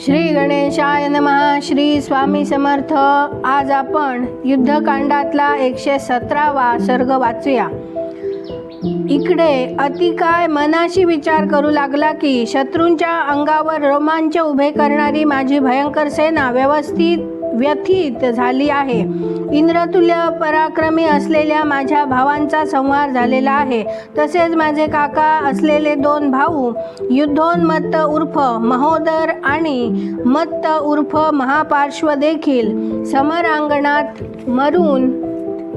श्री गणेशाय नमहा श्री स्वामी समर्थ. आज आपण युद्धकांडातला एकशे सतरावा सर्ग वाचूया. इकडे अतिकाय मनाशी विचार करू लागला की शत्रूंच्या अंगावर रोमांच उभे करणारी माझी भयंकर सेना व्यवस्थित व्यथित झाली आहे. इंद्रतुल्य पराक्रमी असलेल्या माझ्या भावांचा संहार झालेला आहे. तसेच माझे काका असलेले दोन भाऊ युद्धोन्मत्त उर्फ महोदर आणि मत्त उर्फ महापार्श्व देखील समरांगणात मरून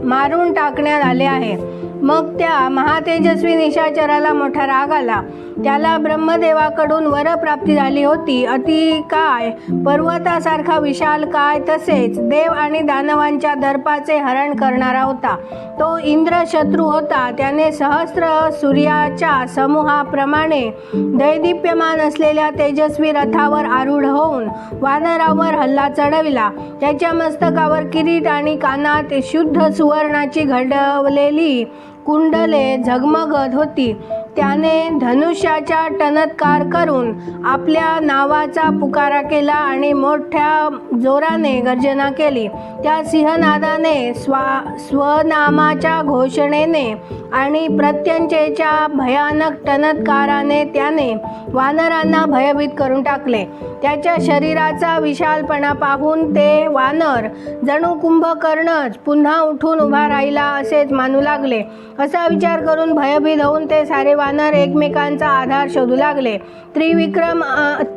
मारून टाकण्यात आले आहे. मग त्या महातेजस्वी निशाचराला मोठा राग आला. त्याला ब्रह्मदेवाकडून वरप्राप्ती झाली होती. अति काय? पर्वतासारखा विशाल काय? तसेच देव आणि दानवांच्या दर्पाचे हरण करणारा होता. तो इंद्र शत्रू होता. त्याने सहस्र सूर्याच्या समूहाप्रमाणे दैदिप्यमान असलेल्या तेजस्वी रथावर आरूढ होऊन वानरावर हल्ला चढविला. त्याच्या मस्तकावर किरीट आणि कानात शुद्ध सुवर्णाची घडवलेली कुंडले झगमगत होती. त्याने धनुष्याच्या टनत्कार करून आपल्या नावाचा पुकारा केला आणि मोठ्या जोराने गर्जना केली. त्या सिंहनादाने स्वा स्वनामाच्या घोषणेने आणि प्रत्यंचेच्या भयानक टनत्काराने त्याने वानरांना भयभीत करून टाकले. त्याच्या शरीराचा विशालपणा पाहून ते वानर जणू कुंभकर्णच पुन्हा उठून उभा राहिला असेच मानू लागले. असा विचार करून भयभीत होऊन ते सारे वानर एकमेकांचा आधार शोधू लागले. त्रिविक्रम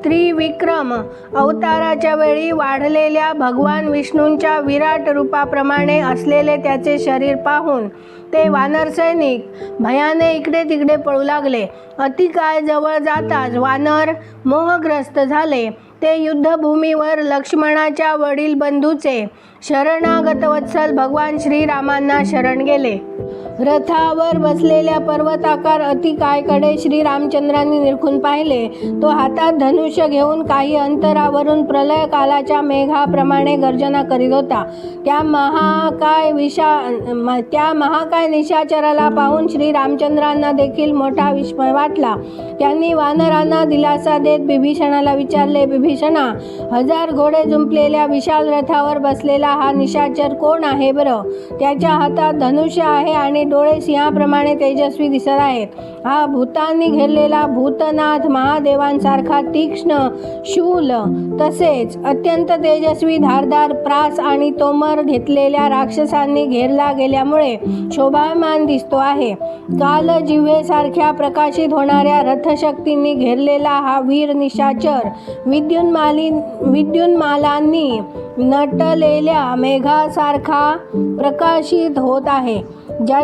त्रिविक्रम अवताराच्या वेळी वाढलेल्या भगवान विष्णूंच्या विराट रूपाप्रमाणे असलेले त्याचे शरीर पाहून ते वानर सैनिक भयाने इकडे तिकडे पळू लागले. अति काय जवळ जाताच वानर मोहग्रस्त झाले. ते युद्धभूमीवर लक्ष्मणाच्या वडील बंधूचे शरणागतवत्सल भगवान श्रीरामांना शरण गेले. रथावर बसलेल्या पर्वताकार अतिकायकडे श्रीरामचंद्रांनी निरखून पाहिले. तो हातात धनुष्य घेऊन काही अंतरावरून प्रलय कालाच्या मेघाप्रमाणे गर्जना करीत होता. त्या महाकाय विषा म- त्या महाकाय निशाचराला पाहून श्रीरामचंद्रांना देखील मोठा विस्मय वाटला. त्यांनी वानरांना दिलासा देत बिभीषणाला विचारले बिभीषणा हजार घोडे जुंपलेल्या विशाल रथावर बसलेला हा निशाचर कोण आहे बरं? त्याच्या हातात धनुष्य आहे आणि डोळे सिंहाप्रमाणे तेजस्वी दिसत आहेत. हा भूतांनी घेरलेला भूतनाथ महादेवांसारखा तीक्ष्ण शूल तसेच अत्यंत तेजस्वी धारदार प्रास आणि तोमर घेतलेल्या राक्षसांनी घेरला गेल्यामुळे शोभामान दिसतो आहे. काल जिव्हेसारख्या प्रकाशित होणाऱ्या रथशक्तींनी घेरलेला हा वीर निशाचर विद्युन्माली विद्युन्मालांनी नटलेल्या मेघासारखा प्रकाशित होत आहे.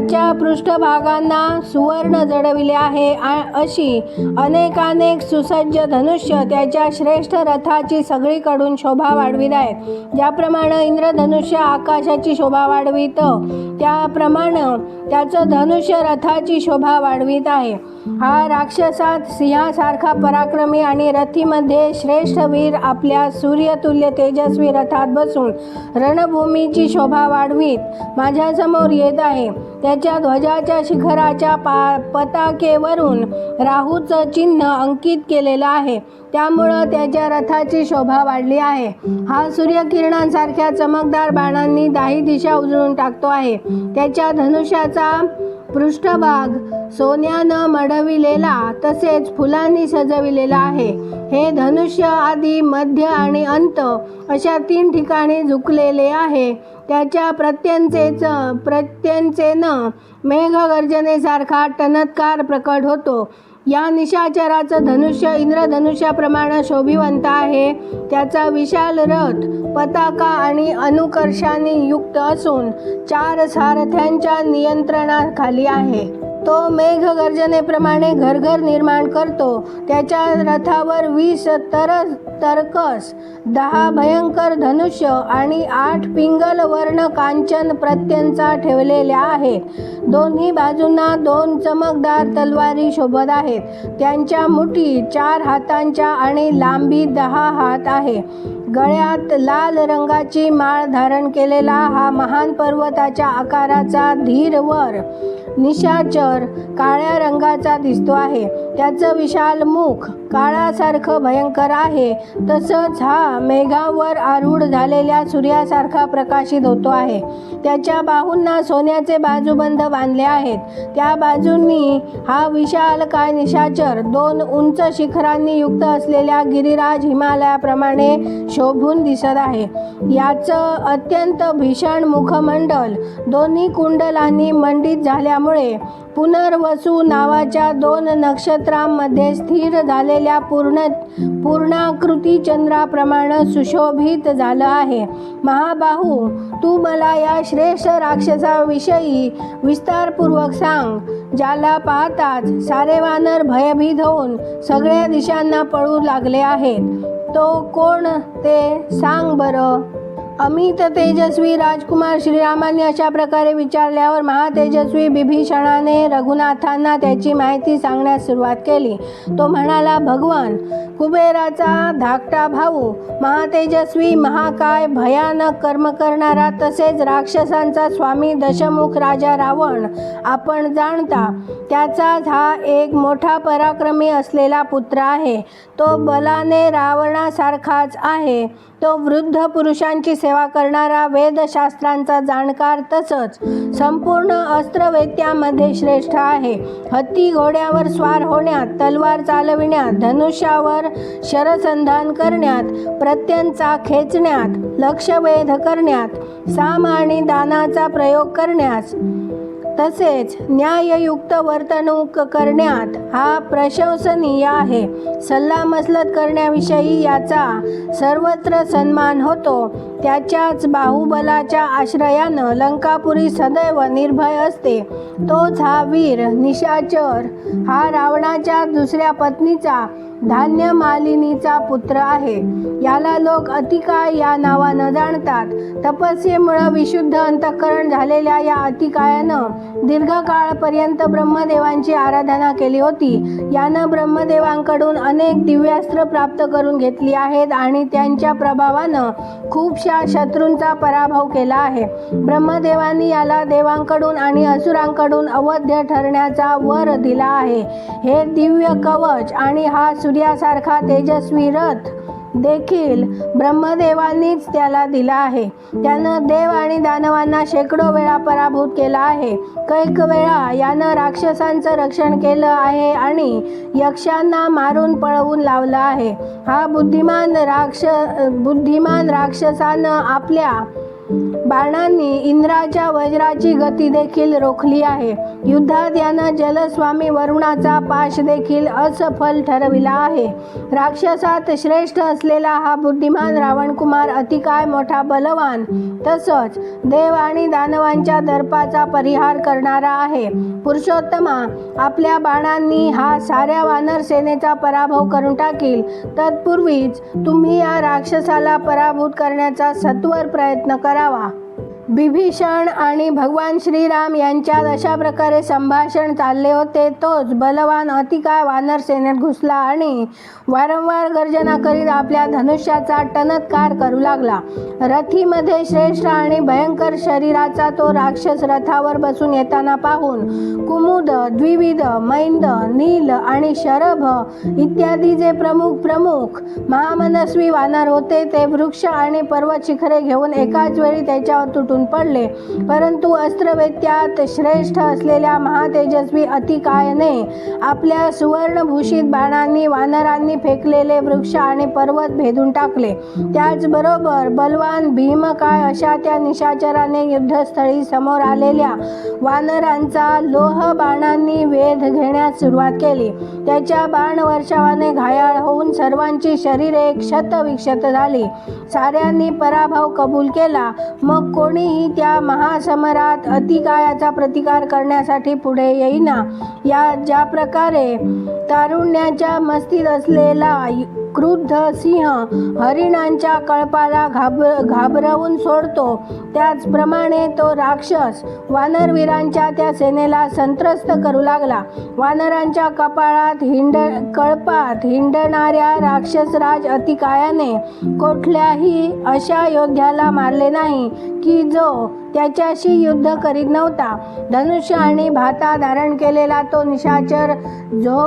ज्याच्या पृष्ठभागांना सुवर्ण जडविले आहे अशी अनेकानेक सुसज्ज धनुष्य त्याच्या श्रेष्ठ रथाची सगळीकडून शोभा वाढवित आहेत ज्याप्रमाणे इंद्रधनुष्य आकाशाची शोभा वाढवित त्याप्रमाणे त्याचं धनुष्य रथाची शोभा वाढवित आहे. हा राक्षसात सिंहासारखा पराक्रमी आणि रथीमध्ये श्रेष्ठ वीर आपल्या सूर्यतुल्य तेजस्वी रथात बसून रणभूमीची शोभा वाढवीत. माझ्यासमोर येत आहे. त्याच्या ध्वजाच्या शिखराच्या पा पताकेवरून राहूचं चिन्ह अंकित केलेलं आहे. त्यामुळं त्याच्या रथाची शोभा वाढली आहे. हा सूर्यकिरणांसारख्या चमकदार बाणांनी दाही दिशा उजळून टाकतो आहे. त्याच्या धनुष्याचा पृष्ठभाग. सोन्यानं मडविलेला तसेच फुलांनी सजविलेला आहे. हे धनुष्य आदी मध्य आणि अंत अशा तीन ठिकाणी झुकलेले आहे. त्याच्या प्रत्यंचेचं प्रत्यंचेनं मेघगर्जनेसारखा टनत्कार प्रकट होतो. या निशाचराचं धनुष्य इंद्रधनुष्याप्रमाणे शोभिवंत आहे. त्याचा विशाल रथ पताका आणि अनुकर्षाने युक्त असून चार सारथ्यांच्या नियंत्रणाखाली आहे. तो मेघगर्जनेप्रमाणे घरघर निर्माण करतो. त्याच्या रथावर वीस तर तरकस दहा भयंकर धनुष्य आणि आठ पिंगल वर्ण कांचन प्रत्यंचा ठेवलेल्या आहेत. दोन्ही बाजूंना दोन चमकदार तलवारी शोभत आहेत. त्यांच्या मुठी चार हातांच्या आणि लांबी दहा हात आहे. गळ्यात लाल रंगाची माळ धारण केलेला हा महान पर्वताच्या आकाराचा धीरवर निशाचर काळ्या रंगाचा दिसतो आहे. त्याचं विशाल मुख काळासारखं भयंकर आहे. तसंच हा मेघावर आरूढ झालेल्या सूर्यासारखा प्रकाशित होतो आहे. त्याच्या बाहूंना सोन्याचे बाजूबंद बांधले आहेत. त्या बाजूंनी हा विशाल काय निशाचर दोन उंच शिखरांनी युक्त असलेल्या गिरिराज हिमालयाप्रमाणे शोभून दिसत आहे. याचं अत्यंत भीषण मुखमंडल दोन्ही कुंडलांनी मंडित झाल्यामुळे पुनर्वसू नावाच्या दोन नक्षत्रांमध्ये स्थिर झालेल्या पूर्ण पूर्णाकृती चंद्राप्रमाणे सुशोभित झालं आहे. महाबाहू तू मला या श्रेष्ठ राक्षसाविषयी विस्तारपूर्वक सांग ज्याला पाहताच सारे वानर भयभीत होऊन सगळ्या दिशांना पळू लागले आहेत. तो कोण ते सांग बरं. अमित तेजस्वी राजकुमार श्रीरामांनी अशा प्रकारे विचारल्यावर महातेजस्वी बिभीषणाने रघुनाथांना त्याची माहिती सांगण्यास सुरुवात केली. तो म्हणाला भगवान कुबेराचा धाकटा भाऊ महातेजस्वी महाकाय भयानक कर्म करणारा तसेच राक्षसांचा स्वामी दशमुख राजा रावण आपण जाणता त्याचाच हा एक मोठा पराक्रमी असलेला पुत्र आहे. तो बलाने रावणासारखाच आहे. तो वृद्ध पुरुषांची सेवा करणारा वेदशास्त्रांचा जाणकार तसंच संपूर्ण अस्त्रवेत्यामध्ये श्रेष्ठ आहे. हत्ती घोड्यावर स्वार होण्यात तलवार चालविण्यात धनुष्यावर शरसंधान करण्यात प्रत्यंचा खेचण्यात लक्षवेध करण्यात साम आणि दानाचा प्रयोग करण्यास तसेच न्याययुक्त वर्तणूक करण्यात हा प्रशंसनीय आहे. सल्लामसलत करण्याविषयी याचा सर्वत्र सन्मान होतो. त्याच्याच बाहुबलाच्या आश्रयानं लंकापुरी सदैव निर्भय असते. तोच हा वीर निशाचर हा रावणाच्या दुसऱ्या पत्नीचा धान्य मालिनीचा पुत्र आहे. याला लोक अतिकाय या नावानं जाणतात. तपस्येमुळं विशुद्ध अंतःकरण झालेल्या या अतिकायानं दीर्घकाळपर्यंत ब्रह्मदेवांची आराधना केली होती. यानं ब्रह्मदेवांकडून अनेक दिव्यास्त्र प्राप्त करून घेतली आहेत आणि त्यांच्या प्रभावानं खूपशा शत्रूंचा पराभव केला आहे. ब्रह्मदेवांनी याला देवांकडून आणि असुरांकडून अवध्य ठरण्याचा वर दिला आहे. हे दिव्य कवच आणि हा सूर्यासारखा तेजस्वी रथ देखील ब्रह्मदेवांनीच त्याला दिला आहे. त्यानं देव आणि दानवांना शेकडो वेळा पराभूत केला आहे. कैक वेळा यानं राक्षसांचं रक्षण केलं आहे आणि यक्षांना मारून पळवून लावलं आहे. हा बुद्धिमान राक्ष बुद्धिमान राक्षसानं आपल्या बाणांनी इंद्राच्या वज्राची गती देखील रोखली आहे. युद्धात यानं जलस्वामी वरुणाचा पाश देखील असफल ठरविला आहे. राक्षसात श्रेष्ठ असलेला हा बुद्धिमान रावणकुमार अतिकाय मोठा बलवान. तसंच देव आणि दानवांच्या दर्पाचा परिहार करणारा आहे. पुरुषोत्तमा आपल्या बाणांनी हा साऱ्या वानर सेनेचा पराभव करून टाकील. तत्पूर्वीच तुम्ही या राक्षसाला पराभूत करण्याचा सत्वर प्रयत्न करा. からは बिभीषण आणि भगवान श्रीराम यांच्यात अशा प्रकारे संभाषण चालले होते. तोच बलवान अतिकाय वानर सेनेत घुसला आणि वारंवार गर्जना करीत आपल्या धनुष्याचा टनत्कार करू लागला. रथीमध्ये श्रेष्ठ आणि भयंकर शरीराचा तो राक्षस रथावर बसून येताना पाहून कुमुद द्विविध मैंद नील आणि शरभ इत्यादी जे प्रमुख प्रमुख महामनस्वी वानर होते ते वृक्ष आणि पर्वत शिखरे घेऊन एकाच वेळी त्याच्यावर तुटून पडले. परंतु अस्त्रवेत्यात श्रेष्ठ असलेल्या महातेजस्वी अतिकायने आपल्या सुवर्णभूषित बाणांनी वानरांनी फेकलेले वृक्ष आणि पर्वत भेदून टाकले. त्याचबरोबर बलवान भीमकाय अशा त्या निशाचराने युद्धस्थळी समोर आलेल्या वानरांचा लोह बाणांनी वेध घेण्यास सुरुवात केली. त्याच्या बाण वर्षावाने घायाळ होऊन सर्वांची शरीरे क्षतविक्षत झाली. साऱ्यांनी पराभव कबूल केला. मग कोणी कोणीही त्या महासमरात अतिकायाचा प्रतिकार करण्यासाठी पुढे येईना. या ज्या प्रकारे तारुण्याच्या मस्तीत असलेला क्रुद्ध सिंह हरिणांच्या कळपाला घाब घाबरवून सोडतो. त्याचप्रमाणे तो राक्षस वानरवीरांच्या त्या सेनेला संत्रस्त करू लागला. वानरांच्या कपाळात हिंड कळपात हिंडणाऱ्या राक्षसराज अतिकायाने कुठल्याही अशा योद्ध्याला मारले नाही की जो त्याच्याशी युद्ध करीत नव्हता. धनुष्य आणि भाता धारण केलेला तो निशाचर झो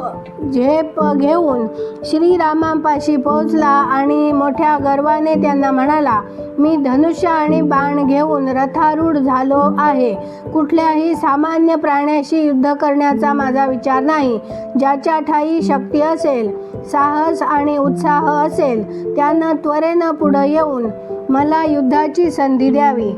झेप घेऊन श्रीरामांपाशी पोहोचला आणि मोठ्या गर्वाने त्यांना म्हणाला मी धनुष्य आणि बाण घेऊन रथारूढ झालो आहे. कुठल्याही सामान्य प्राण्याशी युद्ध करण्याचा माझा विचार नाही. ज्याच्या ठाई शक्ती असेल साहस आणि उत्साह असेल त्यांना त्वरेनं पुढं येऊन मला युद्धाची संधी द्यावी.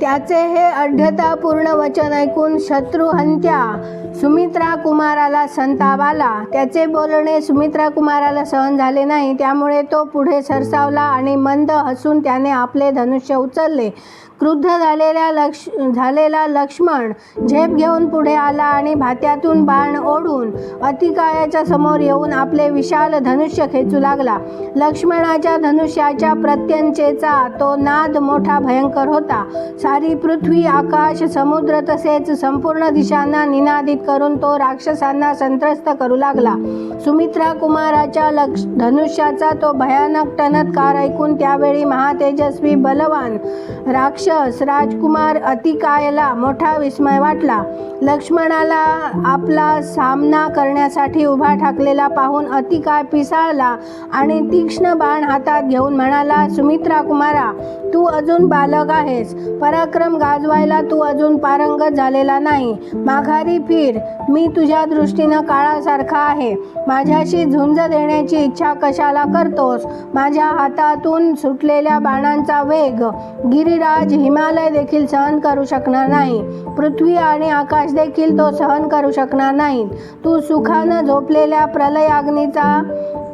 त्याचे हे अढ्यतापूर्ण वचन ऐकून शत्रुहंत्या सुमित्रा कुमाराला संताप आला. त्याचे बोलणे सुमित्रा कुमाराला सहन झाले नाही. त्यामुळे तो पुढे सरसावला आणि मंद हसून त्याने आपले धनुष्य उचलले. क्रुद्ध झालेल्या लक्ष झालेला लक्ष्मण झेप घेऊन पुढे आला आणि भात्यातून बाण ओढून अतिकायाच्या समोर येऊन आपले विशाल धनुष्य खेचू लागला. लक्ष्मणाच्या धनुष्याच्या प्रत्यंचेचा तो नाद मोठा भयंकर होता. सारी पृथ्वी आकाश समुद्र तसेच संपूर्ण दिशांना निनादित करून तो राक्षसांना संत्रस्त करू लागला. सुमित्रा कुमाराच्या लक्ष धनुष्याचा तो भयानक टनत्कार ऐकून त्यावेळी महातेजस्वी बलवान राक्षस राजकुमार अतिकायला मोठा विस्मय वाटला. लक्ष्मणाला आपला सामना करण्यासाठी उभा ठाकलेला पाहून अतिकाय पिसाळला आणि तीक्ष्ण बाण हातात घेऊन म्हणाला सुमित्रा कुमारा तू अजून बालक आहेस. पराक्रम गाजवायला तू अजून पारंगत झालेला नाही. माघारी फिर. मी तुझ्या दृष्टीनं काळासारखा आहे. माझ्याशी झुंज देण्याची इच्छा कशाला करतोस? माझ्या हातातून सुटलेल्या बाणांचा वेग. गिरिराज हिमालय देखील सहन करू शकणार नाही. पृथ्वी आणि आकाश देखील तो सहन करू शकणार नाही तू सुखानं झोपलेल्या प्रलयाग्नीचा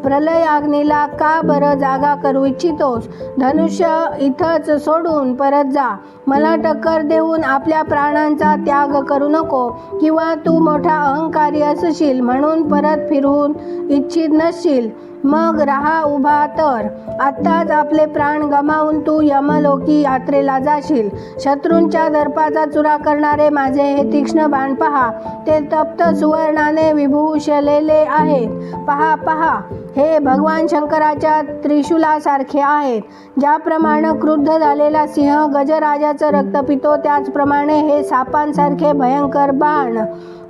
प्रलय आग्नीला का बरं जागा करू इच्छितोस? धनुष्य इथंच सोडून परत जा. मला टक्कर देऊन आपल्या प्राणांचा त्याग करू नको किंवा तू मोठा अहंकारी असशील म्हणून परत फिरून इच्छित नसशील. मग राहा उभा तर. आत्ताच आपले प्राण गमावून तू यमलोकी यात्रेला जाशील. शत्रूंच्या दर्पाचा चुरा करणारे माझे हे तीक्ष्ण बाण पहा. ते तप्त सुवर्णाने विभूषलेले आहेत. पहा पहा. हे भगवान शंकराच्या त्रिशूलासारखे आहेत. ज्याप्रमाणे क्रुद्ध झालेला सिंह गजराजाचं रक्त पितो त्याचप्रमाणे हे सापांसारखे भयंकर बाण.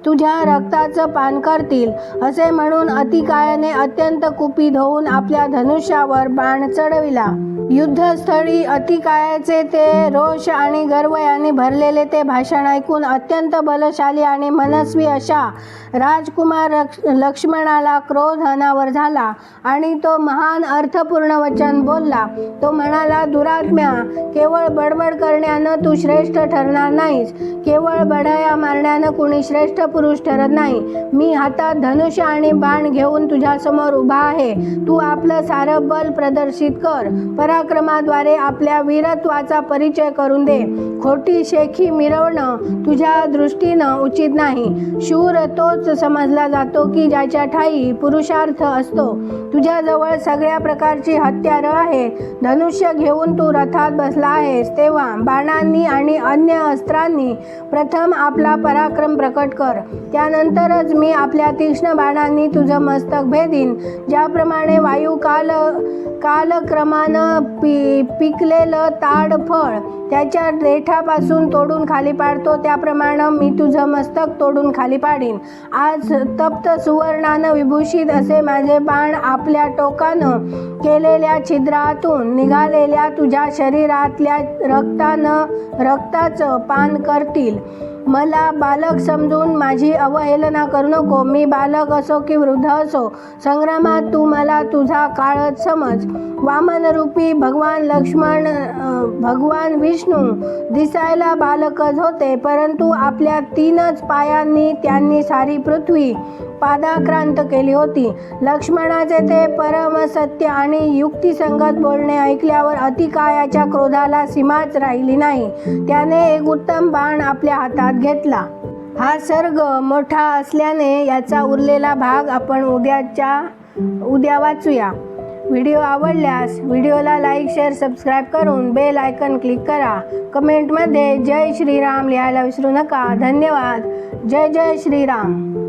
तुझ्या रक्ताचं पान करतील असे म्हणून अतिकायाने अत्यंत कुपित होऊन आपल्या धनुष्यावर बाण चढविला. युद्धस्थळी अतिकायाचे ते रोष आणि गर्व याने भरलेले ते भाषण ऐकून अत्यंत बलशाली आणि मनस्वी अशा राजकुमार लक्ष्मणाला क्रोध अनावर झाला आणि तो महान अर्थपूर्ण वचन बोलला. तो म्हणाला दुरात्म्या केवळ बडबड करण्यानं तू श्रेष्ठ ठरणार नाहीस. केवळ बढाया मारण्यानं कुणी श्रेष्ठ पुरुष ठरत नाही. मी हातात धनुष्य आणि बाण घेऊन तुझ्यासमोर उभा आहे. तू आपलं सारं बल प्रदर्शित कर. पराक्रमाद्वारे आपल्या वीरत्वाचा परिचय करून दे. खोटी शेखी मिरवणं तुझ्या दृष्टीनं उचित नाही. शूर तोच समजला जातो की ज्याच्या ठाई पुरुषार्थ असतो. तुझ्याजवळ सगळ्या प्रकारची हत्यारं आहेत धनुष्य घेऊन तू रथात बसला आहेस तेव्हा बाणांनी आणि अन्य अस्त्रांनी प्रथम आपला पराक्रम प्रकट कर. त्यानंतरच मी आपल्या तीक्ष्ण बाणांनी तुझं मस्तक भेदीन. ज्याप्रमाणे वायू काल कालक्रमानं पी पिकलेलं ताड फळ त्याच्या देठापासून तोडून खाली पाडतो. त्याप्रमाणे मी तुझं मस्तक तोडून खाली पाडीन. आज तप्त सुवर्णानं विभूषित असे माझे बाण आपल्या टोकानं केलेल्या छिद्रातून निघालेल्या तुझ्या शरीरातल्या रक्तानं रक्ताचं पान करतील. मला बालक समजून माझी अवहेलना करू नको. मी बालक असो की वृद्ध असो संग्रामात तू मला तुझा काळच समज. वामनरूपी भगवान लक्ष्मण भगवान विष्णू दिसायला बालकच होते परंतु आपल्या तीनच पायांनी त्यांनी सारी पृथ्वी पादाक्रांत केली होती. लक्ष्मणाचे ते परमसत्य आणि युक्तिसंगत बोलणे ऐकल्यावर अतिकायाच्या क्रोधाला सीमाच राहिली नाही. त्याने एक उत्तम बाण आपल्या हातात घेतला. हा सर्ग मोठा असल्याने याचा उरलेला भाग आपण उद्याच्या उद्या वाचूया. व्हिडिओ आवडल्यास व्हिडिओला लाईक शेअर सबस्क्राईब करून बेल आयकन क्लिक करा. कमेंटमध्ये जय श्रीराम लिहायला विसरू नका. धन्यवाद. जय जय श्रीराम.